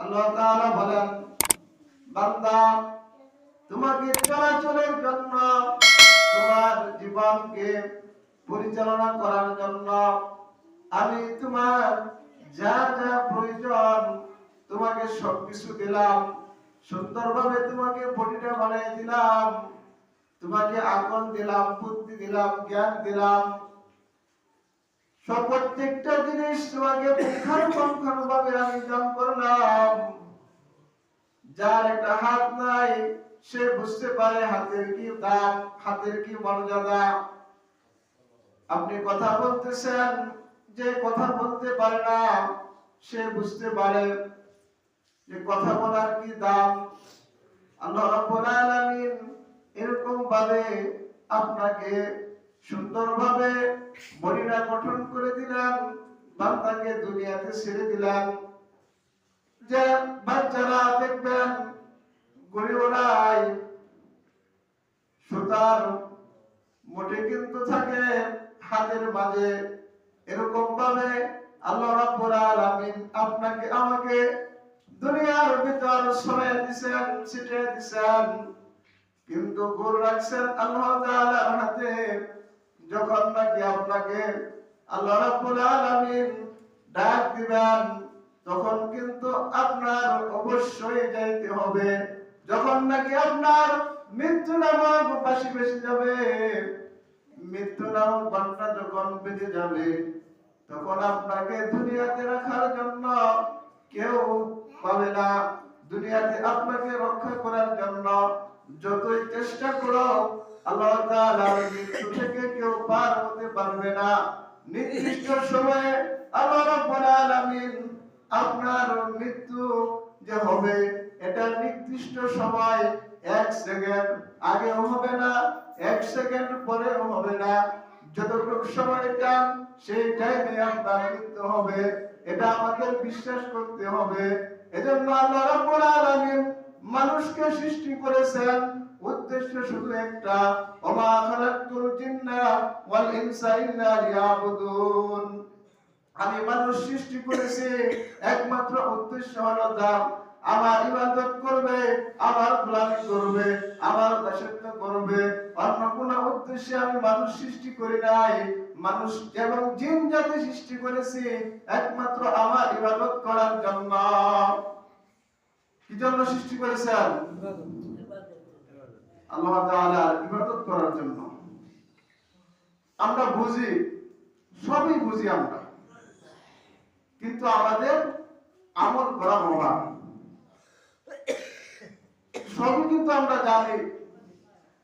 আল্লাহ তাআলা বলেন, বান্দা, তোমাকে চলাচলের জন্য, তোমার জীবনকে পরিচালনা করার জন্য আমি তোমার যা যা প্রয়োজন তোমাকে সবকিছু দিলাম। সুন্দরভাবে তোমাকে বডিটা বানিয়ে দিলাম। তোমাকে আকল দিলাম, বুদ্ধি দিলাম, জ্ঞান দিলাম। প্রত্যেকটা জিনিস তোমাকে পুঙ্খানুপুঙ্খানু ভাবে আমি দান করলাম। যার একটা হাত নাই, সে বুঝতে পারে হাতের কি দাম হাতের কি মর্যাদা। আপনি কথা বলতেছেন, যে কথা বলতে পারে না, সে বুঝতে পারে যে কথা বলার কি দাম। আল্লাহ রাব্বুল আলামিন এরকম ভাবে আপনাকে সুন্দরভাবে বডিটা গঠন করে দিলেন বান্দাকে দুনিয়াতে ছেড়ে দিলেন যে বাচ্চারা দেখবেন, গরিবরাই সুতার মোটে কিন্তু থাকে, হাতের মাঝে। এরকম ভাবে আল্লাহ রাব্বুল আলামিন আপনাকে, আমাকে দুনিয়ার ভিতর সরাই দিছেন ছিটে দিছেন। কিন্তু গরু রাখছেন আল্লাহ তাআলার হাতে। যখন নাকি আপনাকে আল্লাহ রাব্বুল আলামিন ডাক দিবেন, তখন কিন্তু আপনার অবশ্যই যাইতে হবে। যখন নাকি আপনার মৃত্যু নামক বাসি বেশি যাবে, মৃত্যু নামক ঘণ্টা যখন বেজে যাবে, তখন আপনাকে দুনিয়াতে রাখার জন্য কেউ পাবে না। দুনিয়াতে আপনাকে রক্ষা করার জন্য যতই চেষ্টা করো আল্লাহ তাআলার মৃত্যু থেকে কেউ পার হতে পারবে না। নির্দিষ্ট সময়ে আল্লাহ রাব্বুল আলামিন আপনার মৃত্যু যে হবে, এটা নির্দিষ্ট সময় এক সেকেন্ড আগেও হবে না, এক সেকেন্ড হবে না। যতটুকু সময় টান সেই টাইমে আপনার মৃত্যু হবে। এটা আমাদের বিশ্বাস করতে হবে। এজন্য আল্লাহ রাব্বুল আলামিন মানুষকে সৃষ্টি করেছেন উদ্দেশ্য শুধু একটা, ওমা খালাকতুল জিন্না ওয়াল ইনসা ইল্লা লিয়াবুদুন। আমি মানুষ সৃষ্টি করেছি, একমাত্র উদ্দেশ্য হলো দাম আমার ইবাদত করবে, আমার গোলামি করবে, আমার দাসত্ব করবে। অন্য কোন উদ্দেশ্যে আমি মানুষ সৃষ্টি করি নাই। মানুষ এবং জিন জাতি সৃষ্টি করেছি, একমাত্র আমার ইবাদত করার জন্য। কি জন্য সৃষ্টি করেছেন? আল্লাহ তাআলার ইবাদত করার জন্য। আমরা বুঝি, সবই বুঝি আমরা। কিন্তু আমাদের আমল করা অভাব সবই কিন্তু আমরা জানি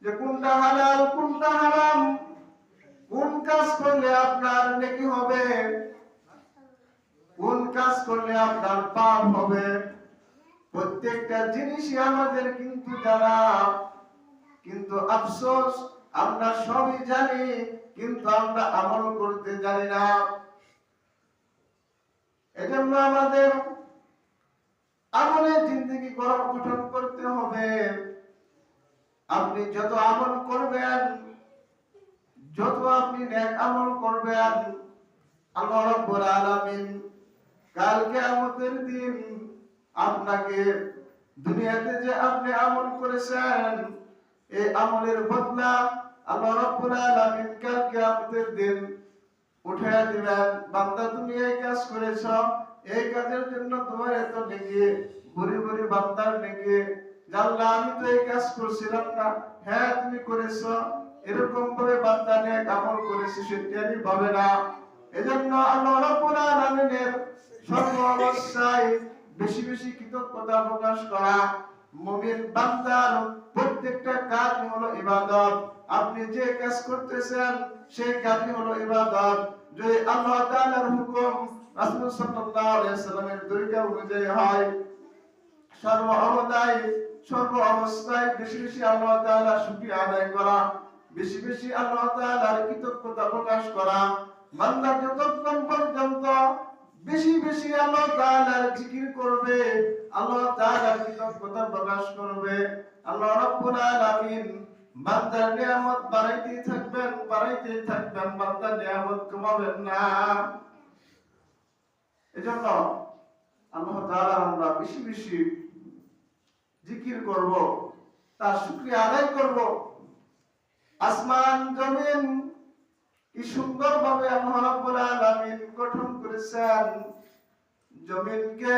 যে কোনটা হালাল, কোনটা হারাম, কোন কাজ করলে আপনার নেকি হবে, কোন কাজ করলে আপনার পাপ হবে। প্রত্যেকটা জিনিসই আমাদের কিন্তু জানা। কিন্তু আফসোস, আমরা সবই জানি, কিন্তু আমরা আমল করতে জানি না। এজন্য আমাদের আমলের জিন্দগি গঠন করতে হবে। আপনি যত আমল করবেন, যত আপনি নেক আমল করবেন, আল্লাহ রাব্বুল আলামিন কাল কিয়ামতের দিন আপনাকে দুনিয়াতে যে আপনি আমল করেছেন এই আমলের বদলা আল্লাহ রাব্বুল আলামিন কাল কিয়ামতের দিন উঠায় দিবেন। বান্দা, তুমি এই কাজ করেছ, এই কাজের জন্য তোমার এত নেকি ভরি ভরি বান্দার নেকি। জানলা আমি তো এই কাজ করছিলাম না। হ্যাঁ তুমি করেছ। এরকম ভাবে বান্দা নেক আমল করেছে, সেটি পাবে না। এজন্য আল্লাহ রাব্বুল আলামিনের সর্ব অবস্থায় বেশি বেশি কৃতজ্ঞতা প্রকাশ করা। মুমিন বান্দার প্রত্যেকটা কাজ হলো ইবাদত। আপনি যে কাজ করতেছেন, সেই কাজই হলো ইবাদত। যদি আল্লাহ তাআলার হুকুম রাসূল সাল্লাল্লাহু আলাইহি সাল্লামের তরিকা অনুযায়ী হয়, সর্ব অবদায় সর্ব অবস্থায় বেশি বেশি আল্লাহ তাআলা শুকরিয়া আদায় করা, বেশি বেশি আল্লাহ তাআলার কৃতজ্ঞতা প্রকাশ করা, বান্দা যতক্ষণ পর্যন্ত বেশি বেশি আল্লাহ তাআলার জিকির করবে, আল্লাহ কৃতজ্ঞতা প্রকাশ করবে। আল্লাহ রাব্বুল আলামিন বান্দার নিয়ামত বাড়াইতেই থাকবেন বাড়াইতেই থাকবেন, বান্দার নিয়ামত কমাবেন না। এজন্য আল্লাহ তাআলা আমরা বেশি বেশি জিকির করব, তার শুক্রিয়া আদায় করব। আসমান, জমিন কি সুন্দর ভাবে আল্লাহ রাব্বুল আলামিন গঠন করেছেন। জমিনকে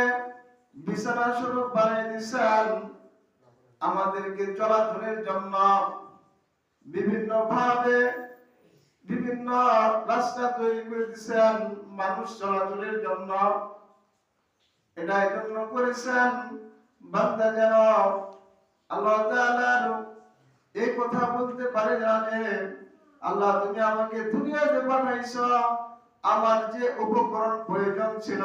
বিছানা স্বরূপ বানিয়ে দিয়েছেন আমাদেরকে চলাচলের জন্য বিভিন্ন ভাবে বিভিন্ন রাস্তা তৈরি করে দিয়েছেন মানুষ চলাচলের জন্য। এটা এই করেছেন। বান্দা যেন আল্লাহ তাআলার এই কথা বলতে পারে জানে, আল্লাহ তুমি আমাকে দুনিয়াতে পাঠাইছো। আমার যে উপকরণ প্রয়োজন ছিল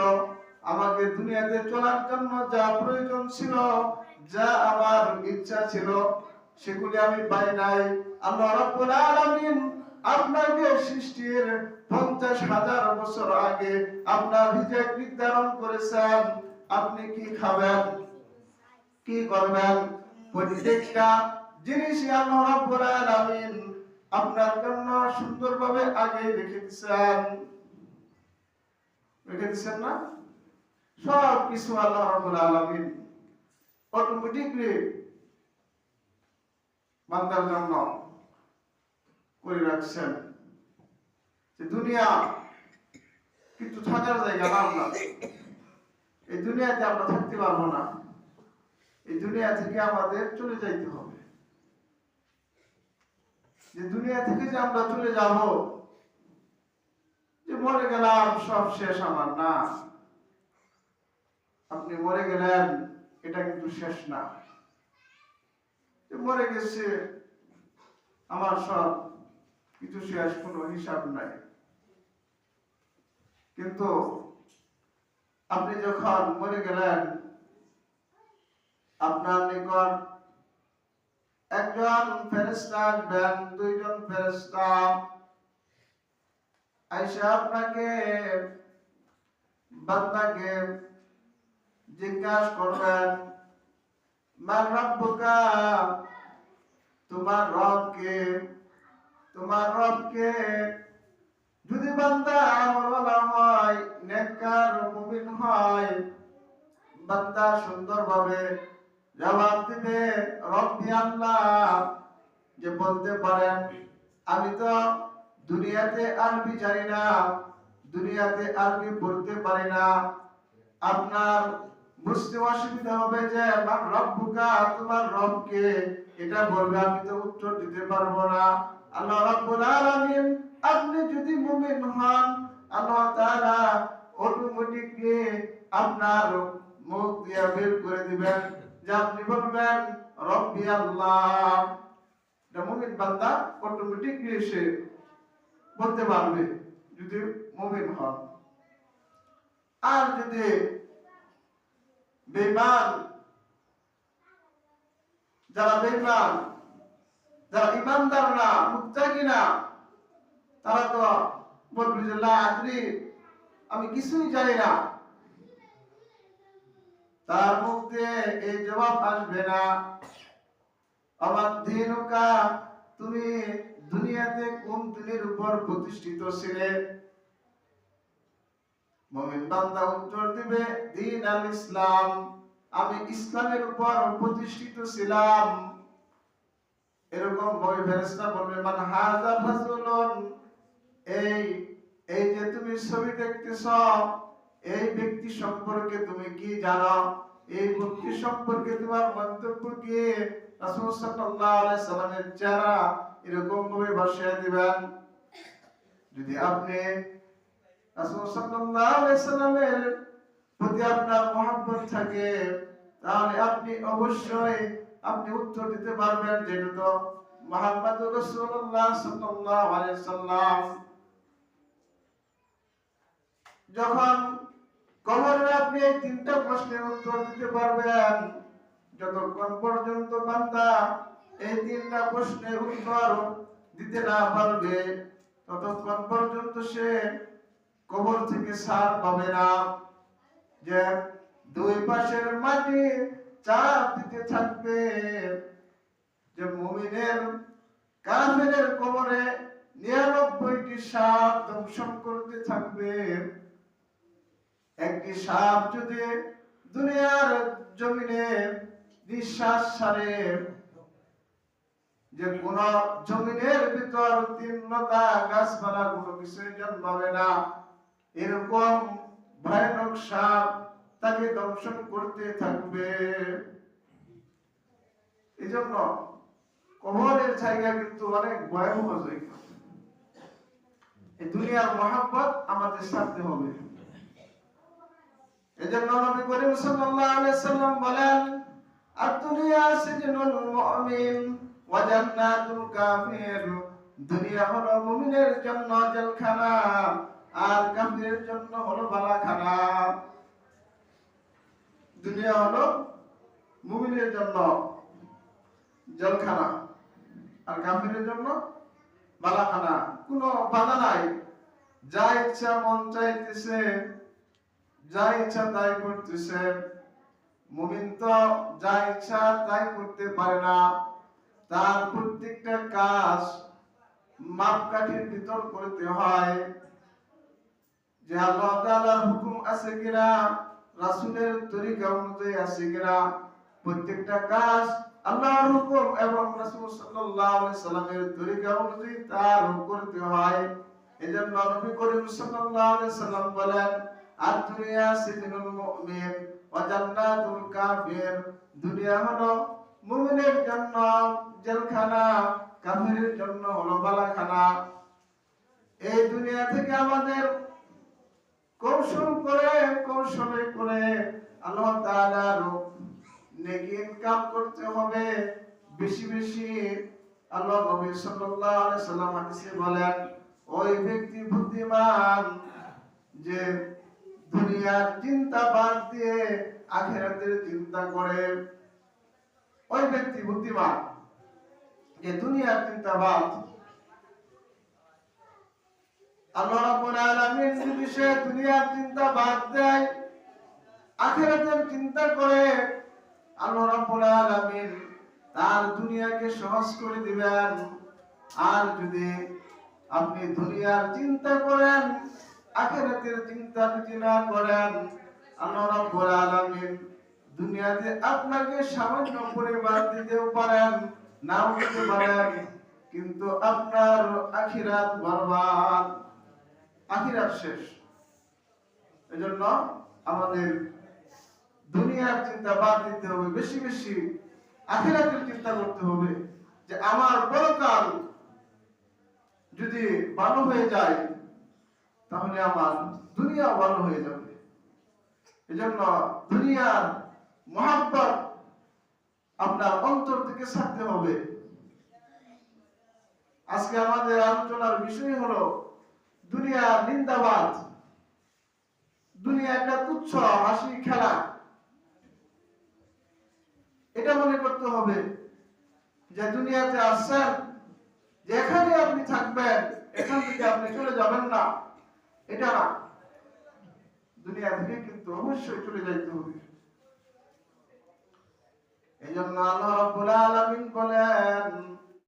আমাকে দুনিয়াতে চলার জন্য যা প্রয়োজন ছিল, যা আমার ইচ্ছা ছিল, সেগুলি আমি পাই নাই। আল্লাহ রাব্বুল আলামিন আপনাকে সৃষ্টির পঞ্চাশ হাজার বছর আগে আপনার হিজেক নির্ধারণ করেছেন। আপনি কি খাবেন? কি করবেন? প্রত্যেকটা জিনিসই আল্লাহ রাব্বুল আলামিন আপনার জন্য সুন্দরভাবে আগে রেখে দিয়েছেন না? সব কিছু আল্লাহ রাব্বুল আলামিন অটোমেটিকলি বান্দার জন্য করে রাখছেন। যে দুনিয়া কিন্তু থাকার জায়গা না আমরা। এই দুনিয়াতে আমরা থাকতে পারব না। এই দুনিয়া থেকে আমাদের চলে যাইতে হবে। যে দুনিয়া থেকে যে আমরা চলে যাব, যে মরে গেলাম, সব শেষ আমার না। আপনি মরে গেলেন, এটা কিন্তু শেষ না। মরে গেছে, আমার সব কিছু শেষ, কোনো হিসাব নাই। কিন্তু আপনি যখন মরে গেলেন, আপনার নিকট একজন ফেরেস্তা আসবেন, দুইজন ফেরেস্তা আইসা আপনাকে, বান্দাকে জিজ্ঞাসা করবেন, মান রব্বুকা? তোমার রব কে তোমার রব কে যদি বান্দা আমলওয়ালা হয়, নেককার মুমিন হয়, বান্দা সুন্দরভাবে জবাব দিবে, রব্বি আল্লাহ। যে বলতে পারেন, আমি তো দুনিয়াতে আরবি জানি না, দুনিয়াতে আরবি পড়তে পারি না। আপনার বুঝতে অসুবিধা হবে যে, আমার রব্বুকা, তোমার রবকে। এটা বলবে, আমি তো উত্তর দিতে পারব না। আল্লাহ রাব্বুল আলামিন, আপনি যদি মুমিন হন, আল্লাহ তাআলা অটোমেটিকলি আপনার মুখ দিয়ে বের করে দিবেন। যে আপনি বলবেন, রব্বি আল্লাহ। এটা মুমিন বান্দা অটোমেটিকলি সে বলতে পারবে, যদি মুমিন হন। আর যদি বেঈমান যারা বেঈমান যারা ইমানদার না না, তারা তো বলবে আমি কিছুই জানি না। তার মুখ দিয়ে এই জবাব আসবে না। আমার দিনুকা, তুমি দুনিয়াতে কোন দিনের উপর প্রতিষ্ঠিত ছিলে? বান্দা উত্তর দিবে, দিন আল ইসলাম, আমি ইসলামের উপর প্রতিষ্ঠিত ছিলাম। এরকম বলবে এই এই যে তুমি ছবি দেখতেছ, এই ব্যক্তি সম্পর্কে তুমি কি জানো? এই ব্যক্তি সম্পর্কে তোমার মন্তব্য কি? রাসূল সাল্লাল্লাহু আলাইহি সাল্লামের চেহারা এরকম ভাবে বসিয়ে দিবেন। যদি আপনি রাসূল প্রতি আপনার থাকে, তাহলে আপনি অবশ্যই আপনি উত্তর দিতে পারবেন যেটা তো যখন আপনি এই তিনটা প্রশ্নের উত্তর দিতে পারবেন, যতক্ষণ পর্যন্ত বান্দা এই তিনটা প্রশ্নের উত্তর দিতে না পারবে, ততক্ষণ পর্যন্ত সে কবর থেকে সার পাবে না। যে দুই পাশের মাটি চাপ দিতে থাকবে। যে মুমিনের কাফেরের কবরে নিরানব্বইটি সাপ দংশন করতে থাকবে। একটি সাপ যদি দুনিয়ার জমিনে নিঃশ্বাস সারে যে কোন জমিনের ভিতর তিনলতা গাছপালা কোনো কিছুই জন্মাবে না। এরকম ভয়ানক সাপ তাকে দংশন করতে থাকবে। এই জন্য কবরের জায়গা কিন্তু অনেক ভয়াবহ জায়গা। দুনিয়ার মহাব্বত আমাদের সাথে হবে। এজন্য নবী করিম সাল্লাল্লাহু আলাইহি সাল্লাম বলেন আদ-দুনিয়া সিজনুল মুমিন, ওয়া জান্নাতুল কাফির। দুনিয়া হলো মুমিনের জন্য জেলখানা। আর কাফিরের জন্য হলো বালাখানা দুনিয়া হলো মুমিনের জন্য জেলখানা। আর কাফিরের জন্য বালাখানা কোনো বাধা নাই। যা ইচ্ছা মন চাইতেছে, যা ইচ্ছা তাই করতেছে। মুমিন তো যা ইচ্ছা তাই করতে পারে না। তার প্রত্যেকটা কাজ মাপকাঠির ভিতর করতে হয়। যে আল্লাহ তাআলার হুকুম আছে কিনা, রাসূলের তরিকা অনুযায়ী আছে কিনা, প্রত্যেকটা কাজ আল্লাহর হুকুম এবং রাসূল সাল্লাল্লাহু আলাইহি সাল্লামের তরিকা অনুযায়ী তার করতে হয়। এজন্য নবী করিম সাল্লাল্লাহু আলাইহি সাল্লাম বলেন আদ-দুনিয়া সিজনুল মুমিন ওয়া জান্নাতুল কাফির। দুনিয়া হলো মুমিনের জন্য জেলখানা, কাফিরের জন্য হলো বালাখানা। এই দুনিয়া থেকে আমাদের কৌশল করে, কৌশলে করে আল্লাহ তাআলার নেকি ইনকাম করতে হবে। বেশি বেশি আল্লাহ নবী সাল্লাল্লাহু আলাইহি সাল্লাম হাদিসে বলেন, ওই ব্যক্তি বুদ্ধিমান যে দুনিয়ার চিন্তা বাদ দিয়ে আখিরাতের চিন্তা করে, ওই ব্যক্তি বুদ্ধিমান যে দুনিয়ার চিন্তা বাদ আল্লাহ রাব্বুল আলামিন যদি দুনিয়ার চিন্তা বাদ দেয়, আখিরাতের চিন্তা করে, আল্লাহ রাব্বুল আলামিন তার দুনিয়াকে সহজ করে দিবেন। আর যদি আপনি দুনিয়ার চিন্তা করেন, আখিরাতের চিন্তা যদি না করেন, আল্লাহ রাব্বুল আলামিন দুনিয়াতে আপনাকে সামান্য পরিবার দিতেও পারেন, নাও দিতে পারেন, কিন্তু আপনার আখিরাত বরবাদ। আখিরাত শেষ। এজন্য আমাদের দুনিয়ার চিন্তা বাদ দিতে হবে, বেশি বেশি আখিরাতের চিন্তা করতে হবে যে আমার পরকাল যদি ভালো হয়ে যায়, তাহলে আমার দুনিয়া ভালো হয়ে যাবে। এজন্য দুনিয়ার মহাব্বত আপনার অন্তর থেকে ছাড়তে হবে। আজকে আমাদের আলোচনার বিষয় হলো দুনিয়ার নিন্দাবাদ দুনিয়া একটা তুচ্ছ হাসি খেলা। এটা মনে করতে হবে যে দুনিয়াতে আসছেন, যে এখানে আপনি থাকবেন, এখান থেকে আপনি চলে যাবেন না। এটা না। দুনিয়া থেকে কিন্তু অবশ্যই চলে যাইতে হবে। এই জন্য আল্লাহ রাব্বুল আলামিন বলেন